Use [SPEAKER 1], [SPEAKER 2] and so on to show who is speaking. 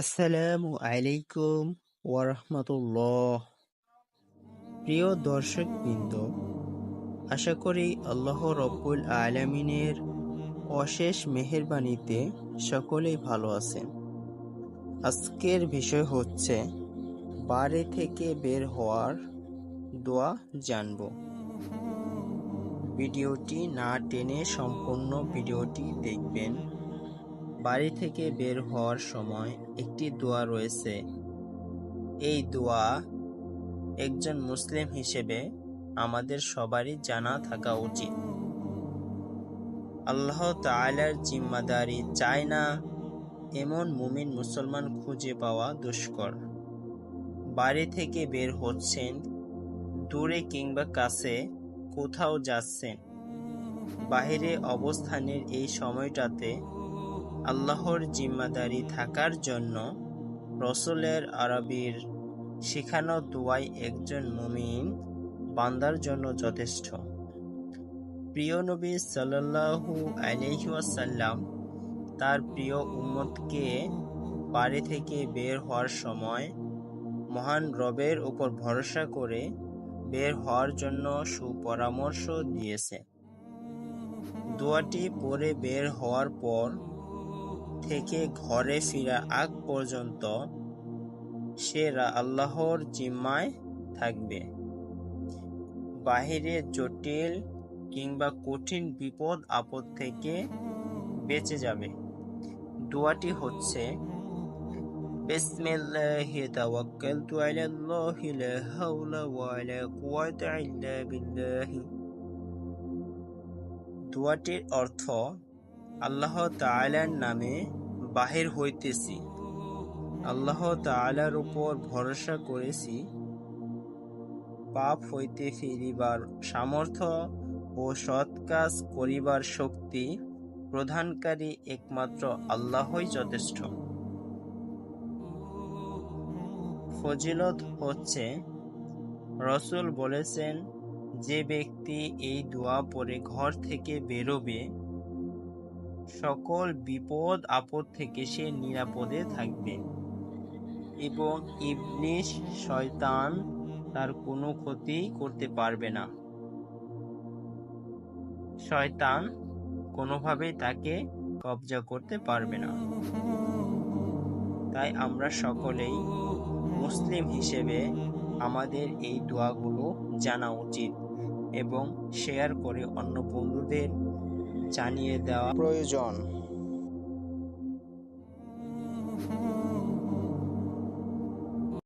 [SPEAKER 1] আসসালামু আলাইকুম ওয়ারহমতুল্লাহ। প্রিয় দর্শক দর্শকবৃন্দ, আশা করি আল্লাহ রব্বুল আলমিনের অশেষ মেহেরবানিতে সকলেই ভালো আছেন। আজকের বিষয় হচ্ছে, বাড়ি থেকে বের হওয়ার দোয়া জানব। ভিডিওটি না টেনে সম্পূর্ণ ভিডিওটি দেখবেন। বাড়ি থেকে বের হওয়ার সময় একটি দোয়া রয়েছে। এই দোয়া একজন মুসলিম হিসেবে আমাদের সবারই জানা থাকা উচিত। আল্লাহ তাআলার জিম্মাদারি চায় না এমন মুমিন মুসলমান খুঁজে পাওয়া দুষ্কর। বাড়ি থেকে বের হচ্ছেন, দূরে কিংবা কাছে কোথাও যাচ্ছেন। বাহিরে অবস্থানের এই সময়টাতে আল্লাহর জিম্মাদারি থাকার জন্য রসুলের আরবির শেখানো দোয়াই একজন মুমিন বান্দার জন্য যথেষ্ট। প্রিয় নবী সাল্লাল্লাহু আলাইহি ওয়াসাল্লাম তার প্রিয় উম্মতকে বাড়ি থেকে বের হওয়ার সময় মহান রবের উপর ভরসা করে বের হওয়ার জন্য সুপরামর্শ দিয়েছে। দোয়াটি পরে বের হওয়ার পর থেকে ঘরে ফিরা আগ পর্যন্ত সে আল্লাহর জিম্মায় থাকবে। বাহিরে জটিল কিংবা কঠিন বিপদ আপদ থেকে বেঁচে যাবে। দোয়াটি হচ্ছে, বিসমিল্লাহি তাওয়াক্কালতু আলাল্লাহি লা হাওলা ওয়ালা কুওয়াতা ইল্লা বিল্লাহি। দোয়াটির অর্থ আল্লাহ তাআলার নামে বাহির হইতেছি। আল্লাহ তাআলার উপর ভরসা করেছি। পাপ হইতে ফিরিবার সামর্থ্য ও সৎ কাজ করিবার শক্তি প্রদানকারী একমাত্র আল্লাহই যথেষ্ট। ফজিলত হচ্ছে, রসুল বলেছেন, যে ব্যক্তি এই দোয়া পরে ঘর থেকে বেরোবে সকল বিপদ আপদ থেকে সে নিরাপদে থাকবে। এবং ইবলিশ শয়তান তার কোনো ক্ষতি করতে পারবে না। শয়তান কোনোভাবেই তাকে কবজা করতে পারবে না। তাই আমরা সকলেই মুসলিম হিসেবে আমাদের এই দোয়াগুলো জানা উচিত এবং শেয়ার করে অন্য বন্ধুদের জানিয়ে দেওয়া প্রয়োজন।